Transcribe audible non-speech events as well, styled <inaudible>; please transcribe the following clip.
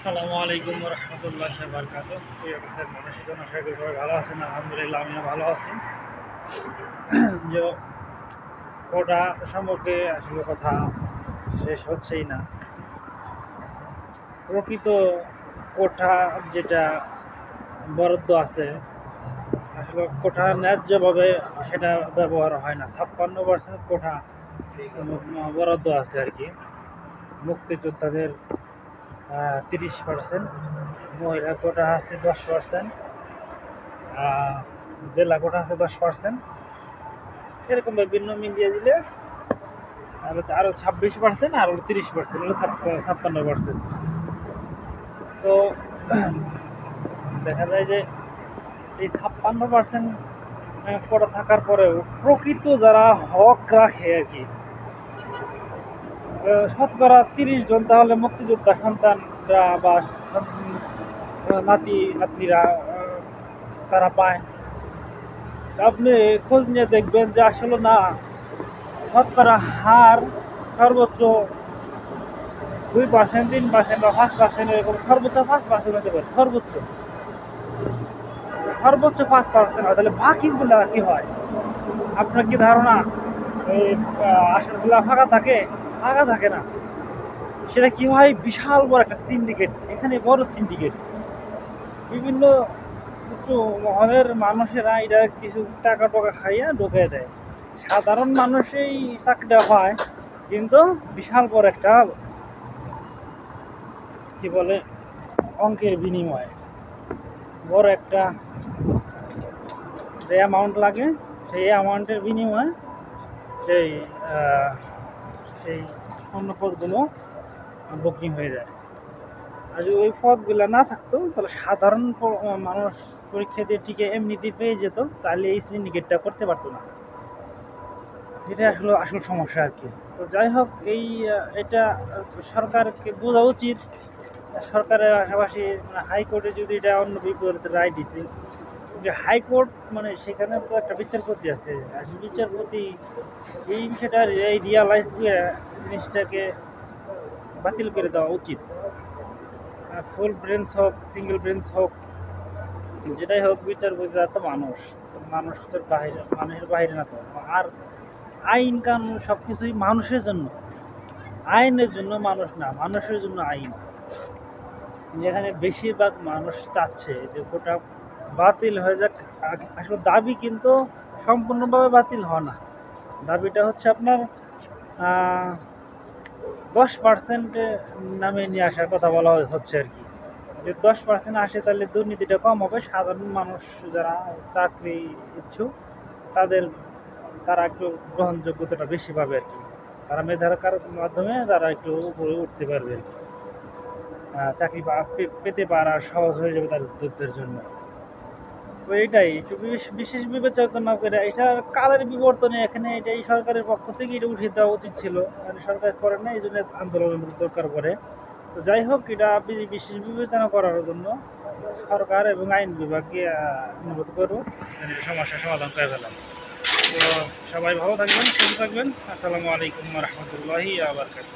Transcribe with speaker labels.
Speaker 1: আসসালামু আলাইকুম রহমতুল্লাহ বারকাত প্রিয় মানুষের জন্য আশা করি সবাই ভালো আছেন। আলহামদুলিল্লাহ, আমিও ভালো আছি। <clears throat> যে, কোটা সম্পর্কে আসলে কথা শেষ হচ্ছেই না। প্রকৃত কোঠা যেটা বরাদ্দ আছে, আসলে কোঠা ন্যায্যভাবে সেটা ব্যবহার হয় না। ছাপ্পান্ন পার্সেন্ট কোঠা বরাদ্দ আছে আর কি। মুক্তিযোদ্ধাদের তিরিশ পার্সেন্ট মহিলা কোটা আছে দশ পার্সেন্ট জেলা কোটা আছে দশ পার্সেন্ট এরকম বিভিন্ন মিলিয়ে দিলে আর হচ্ছে আরও ছাব্বিশ পার্সেন্ট আর হলো তিরিশ পার্সেন্ট হলো ছাপ্প- ছাপ্পান্ন পার্সেন্ট তো <clears throat> দেখা যায় যে এই ছাপ্পান্ন পার্সেন্ট কোটা থাকার পরেও প্রকৃত যারা হক রাখে আর কি শতকরা তিরিশ জন তাহলে মুক্তিযোদ্ধা সন্তানরা বা নাতি, নাতনিরা তারা পায়। আপনি খোঁজ নিয়ে দেখবেন যে আসলে না, শতকরা হার সর্বোচ্চ দুই পার্সেন্ট তিন পার্সেন্ট বা পাঁচ পার্সেন্ট এরকম সর্বোচ্চ পাঁচ পার্সেন্ট হতে পারে, সর্বোচ্চ। সর্বোচ্চ পাঁচ পার্সেন্ট হয়, তাহলে বাকিগুলা কি হয়? আপনার কি ধারণা? এই আসনগুলা ফাঁকা থাকে? ফাঁকা থাকে না। সেটা কি হয়? বিশাল বড় একটা সিন্ডিকেট এখানে বড় সিন্ডিকেট বিভিন্ন উচ্চ মহলের মানুষেরা এটা কিছু টাকা টাকা খাইয়া ঢুকে দেয়। সাধারণ মানুষই চাকরিটা পায়, কিন্তু বিশাল বড় একটা, কি বলে, অঙ্কের বিনিময়। বড় একটা যে অ্যামাউন্ট লাগে, সেই অ্যামাউন্টের বিনিময়ে সেই সেই অন্য পদগুলো বুকিং হয়ে যায়। আর যদি ওই পদগুলো না থাকতো, তাহলে সাধারণ মানুষ পরীক্ষা দিয়ে টিকে এমনিতেই পেয়ে যেত, তাহলে এই সিন্ডিকেটটা করতে পারতো না। এটা আসলে আসল সমস্যা আর কি। তো যাই হোক, এই এটা সরকারকে বোঝা উচিত। সরকারের পাশাপাশি হাইকোর্টে যদি এটা অন্য বিপরীত রায় দিছে যে হাইকোর্ট মানে সেখানে তো একটা বিচারপতি আছে। আর বিচারপতি এই বিষয়টা, এই রিয়ালাইজ করে জিনিসটাকে বাতিল করে দেওয়া উচিত। ফুল ব্রেন্স হোক সিঙ্গেল ব্রেন্স হোক, যেটাই হোক, বিচারপতিরা তো মানুষ। মানুষ তো বাইরে মানুষের বাইরে না তো। আর আইন কানুন সব কিছুই মানুষের জন্য। আইনের জন্য মানুষ না, মানুষের জন্য আইন। যেখানে বেশিরভাগ মানুষ চাচ্ছে যে গোটা বাতিল হয়ে যাক। আসলে দাবি কিন্তু সম্পূর্ণভাবে বাতিল হয় না। দাবিটা হচ্ছে আপনার দশ পার্সেন্টে নামে নিয়ে আসার কথা বলা হচ্ছে আর কি। যদি দশ পার্সেন্ট আসে তাহলে দুর্নীতিটা কম হবে। সাধারণ মানুষ যারা চাকরি ইচ্ছুক, তাদের, তারা একটু গ্রহণযোগ্যতাটা বেশি পাবে আর কি। তারা মেধার মাধ্যমে তারা একটু উপরে উঠতে পারবে আর কি। চাকরি পেতে পারা সহজ হয়ে যাবে তার উদ্যোগদের জন্য। তো এটাই বিশেষ- বিবেচনা করে এটা কালের বিবর্তনে এখানে এটা এই সরকারের পক্ষ থেকে এটা উঠিয়ে দেওয়া উচিত ছিল। আর সরকার করে না এই জন্য আন্দোলনের দরকার পড়ে। তো যাই হোক, এটা বিশেষ বিবেচনা করার জন্য সরকার এবং আইন বিভাগকে অনুরোধ করব সমস্যার সমাধান করে ফেলাম তো সবাই ভালো থাকবেন, সুস্থ থাকবেন। আসসালামু আলাইকুম রহমতুল্লাহি আবরকাত